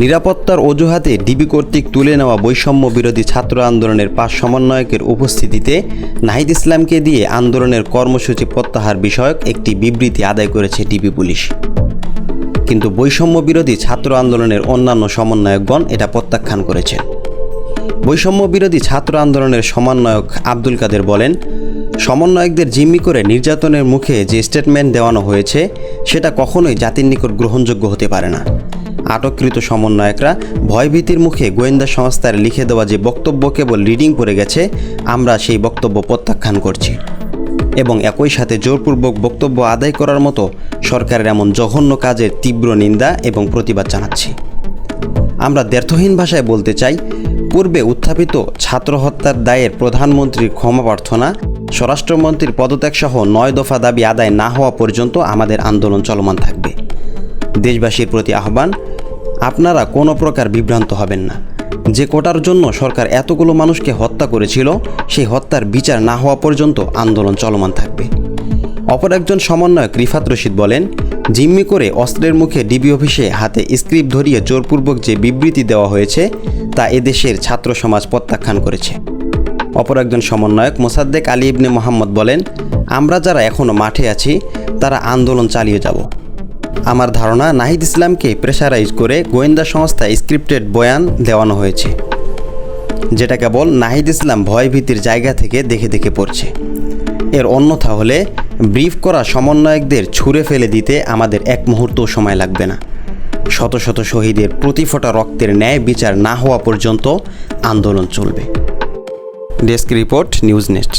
নিরাপত্তার অজুহাতে ডিবি কর্তৃক তুলে নেওয়া বৈষম্য বিরোধী ছাত্র আন্দোলনের পাঁচ সমন্বয়কের উপস্থিতিতে নাহিদ ইসলামকে দিয়ে আন্দোলনের কর্মসূচি প্রত্যাহার বিষয়ক একটি বিবৃতি আদায় করেছে ডিবি পুলিশ। কিন্তু বৈষম্য বিরোধী ছাত্র আন্দোলনের অন্যান্য সমন্বয়কগণ এটা প্রত্যাখ্যান করেছেন। বৈষম্য বিরোধী ছাত্র আন্দোলনের সমন্বয়ক আব্দুল কাদের বলেন, সমন্বয়কদের জিম্মি করে নির্যাতনের মুখে যে স্টেটমেন্ট দেওয়ানো হয়েছে, সেটা কখনোই জাতির নিকট গ্রহণযোগ্য হতে পারে না। আটককৃত সমন্বয়করা ভয়ভীতির মুখে গোয়েন্দা সংস্থার লিখে দেওয়া যে বক্তব্য কেবল রিডিং পড়ে গেছে, আমরা সেই বক্তব্য প্রত্যাখ্যান করছি। এবং একই সাথে জোরপূর্বক বক্তব্য আদায় করার মতো সরকারের এমন জঘন্য কাজের তীব্র নিন্দা এবং প্রতিবাদ জানাচ্ছি। আমরা দ্ব্যর্থহীন ভাষায় বলতে চাই, পূর্বে উত্থাপিত ছাত্র হত্যার দায়ের প্রধানমন্ত্রীর ক্ষমা প্রার্থনা, স্বরাষ্ট্রমন্ত্রীর পদত্যাগ সহ নয় দফা দাবি আদায় না হওয়া পর্যন্ত আমাদের আন্দোলন চলমান থাকবে। দেশবাসীর প্রতি আহ্বান আপনারা কোনো প্রকার বিভ্রান্ত হবেন না। যে কোটার জন্য সরকার এতগুলো মানুষকে হত্যা করেছিল, সেই হত্যার বিচার না হওয়া পর্যন্ত আন্দোলন চলমান থাকবে। অপর একজন সমন্বয়ক রিফাত রশিদ বলেন, জিম্মি করে অস্ত্রের মুখে ডিবি অফিসে হাতে স্ক্রিপ্ট ধরিয়ে জোরপূর্বক যে বিবৃতি দেওয়া হয়েছে, তা এদেশের ছাত্র সমাজ প্রত্যাখ্যান করেছে। অপর একজন সমন্বয়ক মোসাদ্দেক আলী ইবনে মোহাম্মদ বলেন, আমরা যারা এখনও মাঠে আছি, তারা আন্দোলন চালিয়ে যাব। আমার ধারণা নাহিদ ইসলামকে প্রেশারাইজ করে গোয়েন্দা সংস্থা স্ক্রিপ্টেড বয়ান দেওয়ানো হয়েছে, যেটা কেবল নাহিদ ইসলাম ভয়ভীতির জায়গা থেকে দেখে দেখে পড়ছে। এর অন্যথা হলে ব্রিফ করা সমন্বয়কদের ছুঁড়ে ফেলে দিতে আমাদের এক মুহূর্তও সময় লাগবে না। শত শত শহীদের প্রতি ফোঁটা রক্তের ন্যায় বিচার না হওয়া পর্যন্ত আন্দোলন চলবে। Desk report, news net.